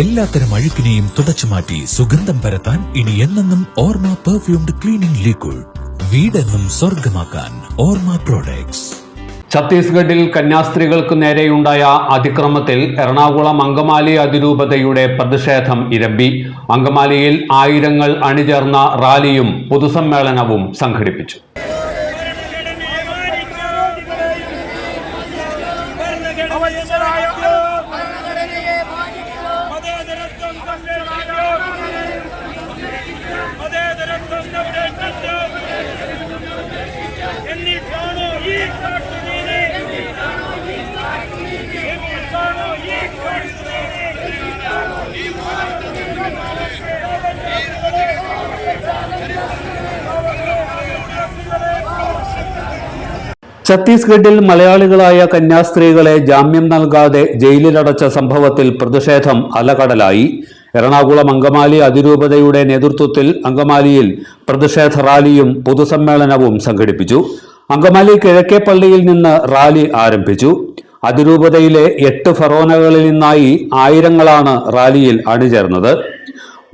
എല്ലാത്തരം അഴുക്കിനെയും തുടച്ചു മാറ്റി സുഗന്ധം പരത്താൻ ഇനി എന്നെന്നും ഓർമ്മ പെർഫ്യൂംഡ് ക്ലീനിംഗ് ലിക്വിഡ് വീടെന്നും സ്വർഗമാക്കാൻ ഓർമ്മ പ്രോഡക്ട്സ് ഛത്തീസ്ഗഡിൽ കന്യാസ്ത്രീകൾക്ക് നേരെയുണ്ടായ അതിക്രമത്തിൽ എറണാകുളം അങ്കമാലി അതിരൂപതയുടെ പ്രതിഷേധം ഇരമ്പി. അങ്കമാലിയിൽ ആയിരങ്ങൾ അണിചേർന്ന റാലിയും പൊതുസമ്മേളനവും സംഘടിപ്പിച്ചു. ഛത്തീസ്ഗഡിൽ മലയാളികളായ കന്യാസ്ത്രീകളെ ജാമ്യം നൽകാതെ ജയിലിലടച്ച സംഭവത്തിൽ പ്രതിഷേധം അലകടലായി. എറണാകുളം അങ്കമാലി അതിരൂപതയുടെ നേതൃത്വത്തിൽ അങ്കമാലിയിൽ പ്രതിഷേധ റാലിയും പൊതുസമ്മേളനവും സംഘടിപ്പിച്ചു. അങ്കമാലി കിഴക്കേപ്പള്ളിയിൽ നിന്ന് റാലി ആരംഭിച്ചു. അതിരൂപതയിലെ എട്ട് ഫറോനകളിൽ നിന്നായി ആയിരങ്ങളാണ് റാലിയിൽ അണിചേർന്നത്.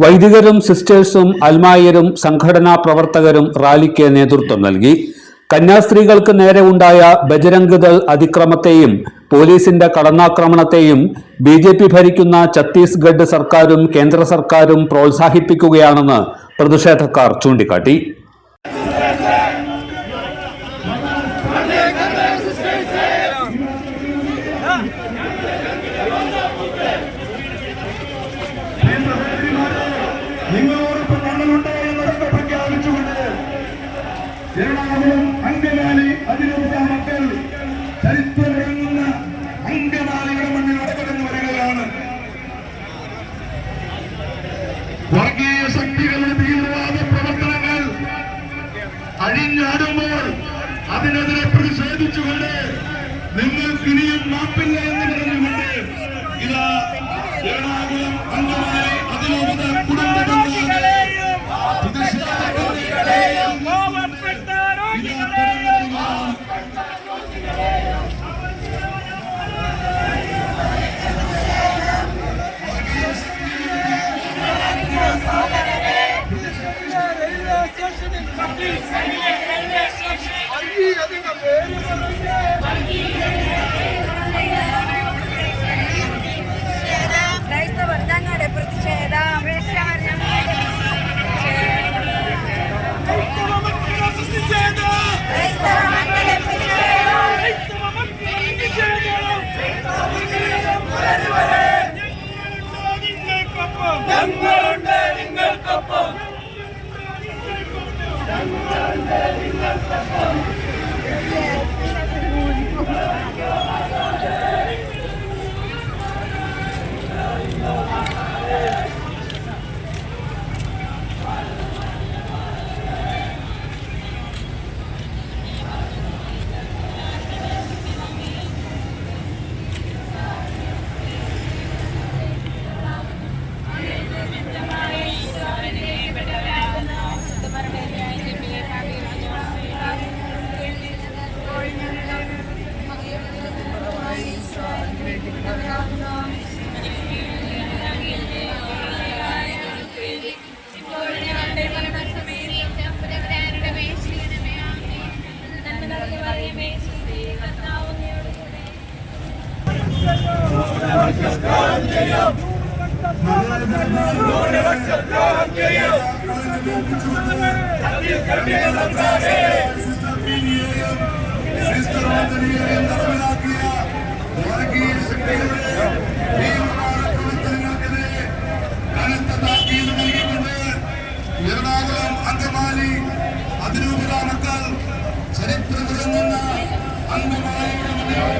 വൈദികരും സിസ്റ്റേഴ്സും അൽമായരും സംഘടനാ പ്രവർത്തകരും റാലിക്ക് നേതൃത്വം നൽകി. കന്യാസ്ത്രീകൾക്ക് നേരെ ഉണ്ടായ ബജരംഗ് ദൾ അതിക്രമത്തെയും പോലീസിന്റെ കടന്നാക്രമണത്തെയും ബി ജെ പി ഭരിക്കുന്ന ഛത്തീസ്ഗഡ് സർക്കാരും കേന്ദ്ര സർക്കാരും പ്രോത്സാഹിപ്പിക്കുകയാണെന്ന് പ്രതിഷേധക്കാർ ചൂണ്ടിക്കാട്ടി. അഴിഞ്ഞാടുമ്പോൾ അതിനെതിരെ പ്രതിഷേധിച്ചുകൊണ്ട് നിങ്ങൾക്ക് ഇനിയും മാപ്പില്ല എന്ന് പറഞ്ഞുകൊണ്ട് ഇതാ എറണാകുളം അങ്കമാലി അതിരൂപത കുടുംബ Thank you. വർഗീയ ശക്തികളുടെ പ്രവർത്തനങ്ങൾക്കെതിരെ കനത്ത താക്കീത് നൽകിക്കൊണ്ട് എറണാകുളം അങ്കമാലി അതിരൂപത മക്കൾ ചരിത്രമിറങ്ങുന്ന അങ്കമാലിയുടെ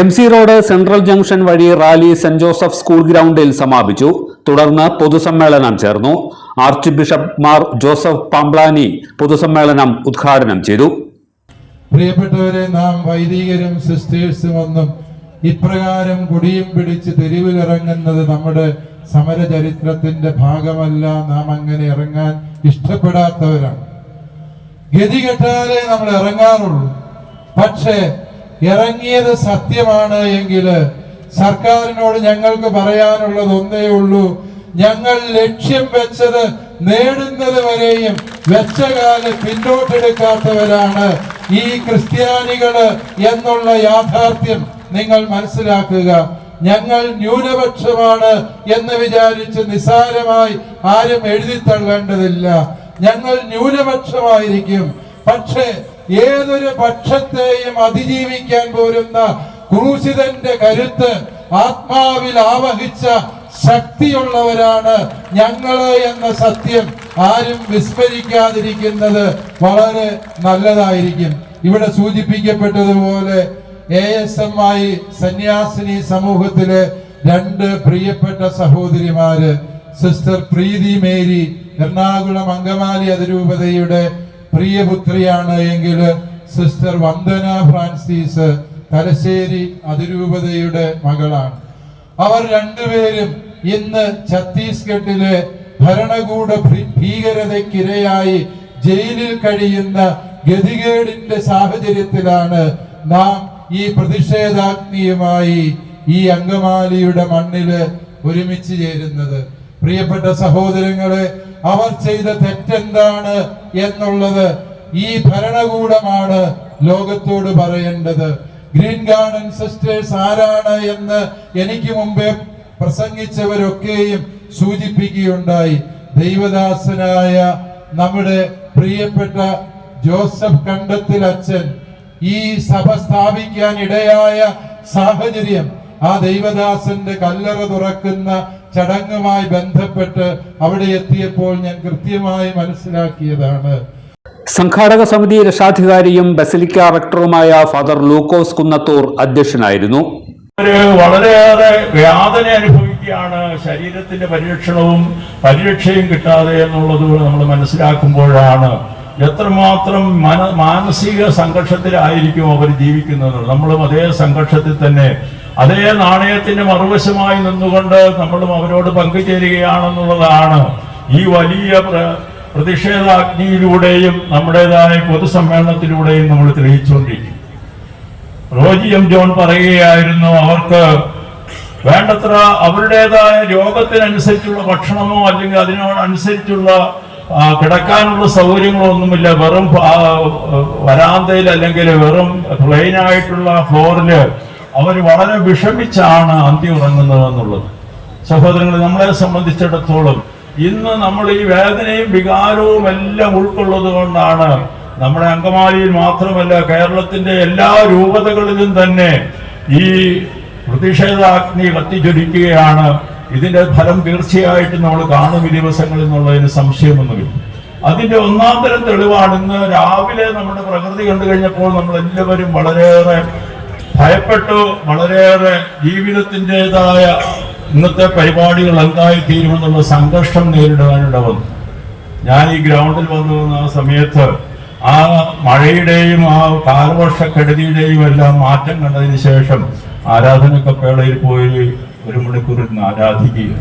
M C road central junction വഴി റാലി സെന്റ് ജോസഫ് സ്കൂൾ ഗ്രൗണ്ടിൽ സമാപിച്ചു. തുടർന്ന് പൊതുസമ്മേളനം ചേർന്നു. Archbishop Mar Joseph Pamplany പൊതുസമ്മേളനം ഉദ്ഘാടനം ചെയ്തു. പ്രിയപ്പെട്ടവരെ നാം വൈദികരും സിസ്റ്റേഴ്സും ഒന്നും ഇപ്രകാരം കുടിയും പിടിച്ച് തെരുവ് ഇറങ്ങുന്നത് നമ്മുടെ സമരചരിത്രത്തിന്റെ ഭാഗമല്ല. നാം അങ്ങനെ ഇറങ്ങാൻ ഇഷ്ടപ്പെടാത്തവരാണ്. ഗതി കെട്ടാലേ നമ്മൾ ഇറങ്ങാറുള്ളൂ. പക്ഷേ ഇറങ്ങിയത് സത്യമാണ് എങ്കിൽ സർക്കാരിനോട് ഞങ്ങൾക്ക് പറയാനുള്ളത് ഒന്നേ ഉള്ളൂ. ഞങ്ങൾ ലക്ഷ്യം വെച്ചത് നേടുന്നത് വരെയും വെച്ച കാൽ പിന്നോട്ടെടുക്കാത്തവരാണ് ഈ ക്രിസ്ത്യാനികൾ എന്നുള്ള യാഥാർത്ഥ്യം നിങ്ങൾ മനസ്സിലാക്കുക. ഞങ്ങൾ ന്യൂനപക്ഷമാണ് എന്ന് വിചാരിച്ച് നിസാരമായി ആരും എഴുതി തള്ളേണ്ടതില്ല ഞങ്ങൾ ന്യൂനപക്ഷമായിരിക്കും. പക്ഷേ ഏതൊരു പക്ഷത്തെയും അതിജീവിക്കാൻ പോരുന്ന ക്രൂശിതന്റെ കരുത്ത് ആത്മാവിൽ ആവഹിച്ച ശക്തിയുള്ളവരാണ് ഞങ്ങൾ എന്ന സത്യം ആരും വിസ്മരിക്കാതിരിക്കുന്നത് വളരെ നല്ലതായിരിക്കും. ഇവിടെ സൂചിപ്പിക്കപ്പെട്ടതുപോലെ എ എസ് എം ആയി സന്യാസിനി സമൂഹത്തിലെ രണ്ട് പ്രിയപ്പെട്ട സഹോദരിമാര് സിസ്റ്റർ പ്രീതി മേരി എറണാകുളം അങ്കമാലി അതിരൂപതയുടെ പ്രിയപുത്രിയാണ് എങ്കിൽ സിസ്റ്റർ വന്ദന ഫ്രാൻസിസ് തലശ്ശേരി അതിരൂപതയുടെ മകളാണ്. അവർ രണ്ടുപേരും ഇന്ന് ഛത്തീസ്ഗഡിലെ ഭരണകൂട ഭീകരതയ്ക്കിരയായി ജയിലിൽ കഴിയുന്ന ഗതികേടിന്റെ സാഹചര്യത്തിലാണ് നാം ഈ പ്രതിഷേധാഗ്നിയുമായി ഈ അങ്കമാലിയുടെ മണ്ണിൽ ഒരുമിച്ച് ചേരുന്നത്. പ്രിയപ്പെട്ട സഹോദരങ്ങളെ അവർ ചെയ്ത തെറ്റെന്താണ് എന്നുള്ളത് ഈ ഭരണകൂടമാണ് ലോകത്തോട് പറയേണ്ടത്. ഗ്രീൻ ഗാർഡൻ സിസ്റ്റേഴ്സ് ആരാണ് എന്ന് എനിക്ക് മുമ്പേ പ്രസംഗിച്ചവരൊക്കെയും സൂചിപ്പിക്കുകയുണ്ടായി. ദൈവദാസനായ നമ്മുടെ പ്രിയപ്പെട്ട ജോസഫ് കണ്ടത്തിൽ അച്ഛൻ ഈ സഭ സ്ഥാപിക്കാൻ ഇടയായ സാഹചര്യം ആ ദൈവദാസന്റെ കല്ലറ തുറക്കുന്ന ചടങ്ങുമായി ബന്ധപ്പെട്ട് അവിടെ എത്തിയപ്പോൾ ഞാൻ കൃത്യമായി മനസ്സിലാക്കിയതാണ്. സംഘാടക സമിതി രക്ഷാധികാരിയും ബസിലിക്ക റക്ടറുമായ ഫാദർ ലൂക്കോസ് കുന്നത്തൂർ അധ്യക്ഷനായിരുന്നു. ഒരു വളരെയേറെ വേദന അനുഭവിക്കുകയാണ്. ശരീരത്തിന്റെ പരിരക്ഷണവും പരിരക്ഷയും കിട്ടാതെ എന്നുള്ളത് നമ്മൾ മനസ്സിലാക്കുമ്പോഴാണ് എത്രമാത്രം മന മാനസിക സംഘർഷത്തിലായിരിക്കും അവർ ജീവിക്കുന്നത്. നമ്മളും അതേ സംഘർഷത്തിൽ തന്നെ അതേ നാണയത്തിന്റെ മറുവശമായി നിന്നുകൊണ്ട് നമ്മളും അവരോട് പങ്കുചേരുകയാണെന്നുള്ളതാണ് ഈ വലിയ പ്ര- പ്രതിഷേധാഗ്നിയിലൂടെയും നമ്മുടേതായ പൊതുസമ്മേളനത്തിലൂടെയും നമ്മൾ തെളിയിച്ചുകൊണ്ടിരിക്കും റോജി എം ജോൺ പറയുകയായിരുന്നു അവർക്ക് വേണ്ടത്ര അവരുടേതായ രോഗത്തിനനുസരിച്ചുള്ള ഭക്ഷണമോ അല്ലെങ്കിൽ അതിനോടനുസരിച്ചുള്ള കിടക്കാനുള്ള സൗകര്യങ്ങളോ ഒന്നുമില്ല വെറും വരാന്തയിൽ അല്ലെങ്കിൽ വെറും പ്ലെയിൻ ആയിട്ടുള്ള ഫ്ലോറിൽ അവർ വളരെ വിഷമിച്ചാണ് അന്തി ഉറങ്ങുന്നത് എന്നുള്ളത് സഹോദരങ്ങൾ നമ്മളെ സംബന്ധിച്ചിടത്തോളം ഇന്ന് നമ്മൾ ഈ വേദനയും വികാരവും എല്ലാം ഉൾക്കൊള്ളത് കൊണ്ടാണ് നമ്മുടെ അങ്കമാലിയിൽ മാത്രമല്ല കേരളത്തിന്റെ എല്ലാ രൂപതകളിലും തന്നെ ഈ പ്രതിഷേധാഗ്നി കത്തിജ്വലിക്കുകയാണ്. ഇതിന്റെ ഫലം തീർച്ചയായിട്ടും നമ്മൾ കാണും ഈ ദിവസങ്ങളിൽ എന്നുള്ളതിന് സംശയമൊന്നുമില്ല. അതിന്റെ ഒന്നാം തരം തെളിവാണ് ഇന്ന് രാവിലെ നമ്മുടെ പ്രകൃതി കണ്ടു കഴിഞ്ഞപ്പോൾ നമ്മൾ എല്ലാവരും വളരെയേറെ ഭയപ്പെട്ടു വളരെയേറെ ജീവിതത്തിന്റെതായ ഇന്നത്തെ പരിപാടികൾ എന്തായി തീരുമെന്നുള്ള സംഘർഷം നേരിടാനിട വന്നു ഞാൻ ഈ ഗ്രൗണ്ടിൽ വന്നു വന്ന ആ സമയത്ത് ആ മഴയുടെയും ആ കാലവർഷക്കെടുതിയുടെയും എല്ലാം മാറ്റം കണ്ടതിന് ശേഷം ആരാധനക്കപ്പേളയിൽ പോയി ഒരു ഇരുന്ന് ആരാധിക്കുക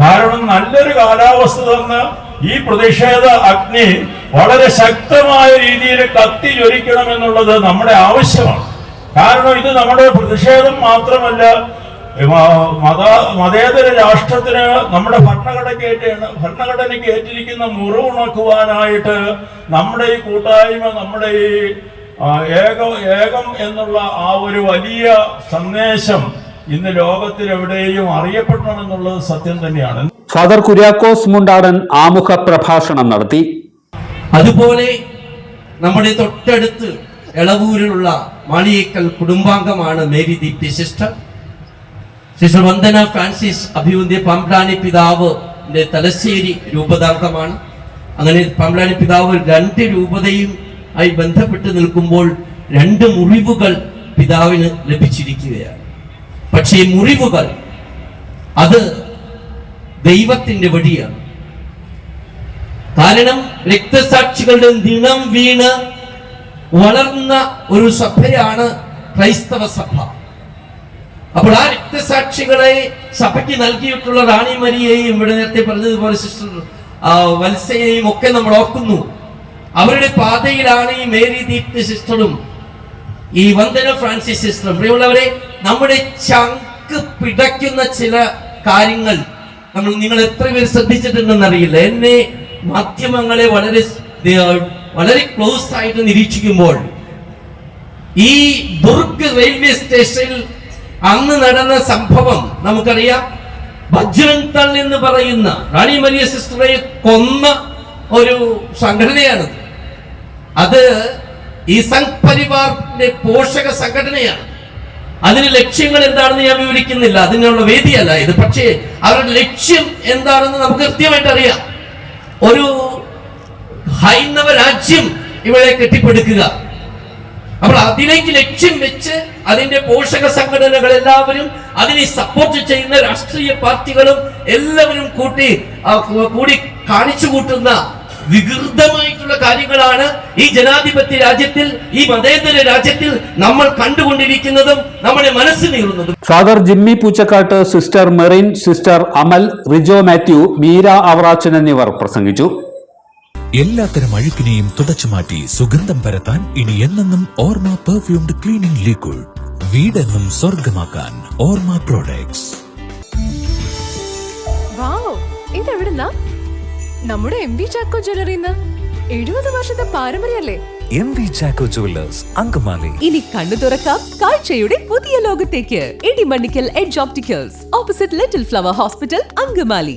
കാരണം നല്ലൊരു കാലാവസ്ഥ തന്ന് ഈ പ്രതിഷേധ അഗ്നി വളരെ ശക്തമായ രീതിയിൽ കത്തി ജ്വലിക്കണമെന്നുള്ളത് നമ്മുടെ ആവശ്യമാണ്. കാരണം ഇത് നമ്മുടെ പ്രതിഷേധം മാത്രമല്ല മത മതേതര രാഷ്ട്രത്തിന് നമ്മുടെ ഭരണഘടനയ്ക്ക് ഭരണഘടനയ്ക്ക് ഏറ്റിരിക്കുന്ന മുറിവുണക്കുവാനായിട്ട് നമ്മുടെ ഈ കൂട്ടായ്മ നമ്മുടെ ഈ ഏകം ഏകം എന്നുള്ള ആ ഒരു വലിയ സന്ദേശം ഇന്ന് ലോകത്തിൽ എവിടെയും അറിയപ്പെടണമെന്നുള്ളത് സത്യം തന്നെയാണ്. ഫാദർ കുര്യാക്കോസ് മുണ്ടാടൻ ആമുഖ പ്രഭാഷണം നടത്തി. അതുപോലെ നമ്മുടെ തൊട്ടടുത്ത് എളവൂരിലുള്ള Maliyekkal കുടുംബാംഗമാണ് Mary Deepthi sister. Sister Vandana Francis അഭിവന്ദ്യ Pamplany പിതാവ് തലശ്ശേരി രൂപതാംഗമാണ്. അങ്ങനെ പാമ്പ്ലാനി പിതാവ് രണ്ട് രൂപതയും ആയി ബന്ധപ്പെട്ട് നിൽക്കുമ്പോൾ രണ്ട് മുറിവുകൾ പിതാവിന് ലഭിച്ചിരിക്കുകയാണ്. പക്ഷേ മുറിവുകൾ അത് ദൈവത്തിന്റെ വഴിയാണ് കാരണം രക്തസാക്ഷികളുടെ ദിനം വീണ് വളർന്ന ഒരു സഭയാണ് ക്രൈസ്തവ സഭ. അപ്പോൾ ആ രക്തസാക്ഷികളെ സഭയ്ക്ക് നൽകിയിട്ടുള്ള റാണി മരിയെയും ഇവിടെ നേരത്തെ പറഞ്ഞതുപോലെ സിസ്റ്റർ വത്സയെയും ഒക്കെ നമ്മൾ ഓർക്കുന്നു. അവരുടെ പാതയിലാണ് ഈ മേരി ദീപ്തി സിസ്റ്ററും ഈ വന്ദന ഫ്രാൻസിസ് സിസ്റ്ററും. പ്രിയമുള്ളവരെ നമ്മുടെ ചങ്ക് പിടയ്ക്കുന്ന ചില കാര്യങ്ങൾ നമ്മൾ നിങ്ങൾ എത്ര പേര് ശ്രദ്ധിച്ചിട്ടുണ്ടെന്ന് അറിയില്ല. എന്നെ മാധ്യമങ്ങളെ വളരെ വളരെ ക്ലോസ് ആയിട്ട് നിരീക്ഷിക്കുമ്പോൾ ഈ ദുർഗ് റെയിൽവേ സ്റ്റേഷനിൽ അന്ന് നടന്ന സംഭവം നമുക്കറിയാം. ബജ്രംഗ് തൾ എന്ന് പറയുന്ന റാണി മരിയ സിസ്റ്ററെ കൊന്ന ഒരു സംഘടനയാണ് അത് ഈ സംഘ് പരിവാറിന്റെ പോഷക സംഘടനയാണ്. അതിന് ലക്ഷ്യങ്ങൾ എന്താണെന്ന് ഞാൻ വിവരിക്കുന്നില്ല. അതിനുള്ള വേദിയല്ല ഇത്. പക്ഷേ അവരുടെ ലക്ഷ്യം എന്താണെന്ന് നമുക്ക് കൃത്യമായിട്ട് അറിയാം. ഒരു ഹൈന്ദവ രാജ്യം ഇവിടെ കെട്ടിപ്പടുക്കുക. അപ്പോൾ അതിലേക്ക് ലക്ഷ്യം വെച്ച് അതിന്റെ പോഷക സംഘടനകൾ എല്ലാവരും അതിനെ സപ്പോർട്ട് ചെയ്യുന്ന രാഷ്ട്രീയ പാർട്ടികളും എല്ലാവരും കൂട്ടി കൂടി കാണിച്ചു കൂട്ടുന്ന വികൃതമായിട്ടുള്ള കാര്യങ്ങളാണ് ഈ ജനാധിപത്യ രാജ്യത്തിൽ ഈ മതേതര രാജ്യത്തിൽ നമ്മൾ കണ്ടുകൊണ്ടിരിക്കുന്നതും നമ്മുടെ മനസ്സ് നീറുന്നതും. Father Jimmy Poochakkatt sister Merin sister Amal Rijo Mathew Meera Avarachan എന്നിവർ പ്രസംഗിച്ചു. എല്ലാത്തരം അഴുക്കിനെയും തുടച്ചു മാറ്റി സുഗന്ധം പരത്താൻ ഇനി എന്നെന്നും ഓർമ്മ പെർഫ്യൂംഡ് ക്ലീനിംഗ് ലിക്വിഡ് വീടെന്നും സ്വർഗമാക്കാൻ ഓർമ്മ പ്രോഡക്ട്സ് വാവ് ഇതെവിടുന്നാ? നമ്മുടെ എം വി ചാക്കോ ജ്വല്ലറിന്ന് എഴുപത് വർഷത്തെ പാരമ്പര്യല്ലേ M V Chacko jewellers Angamaly. ഇനി കണ്ണു തുറക്കാം കാഴ്ചയുടെ പുതിയ ലോകത്തേക്ക്. Edimannickal edge opticals opposite little flower hospital Angamaly.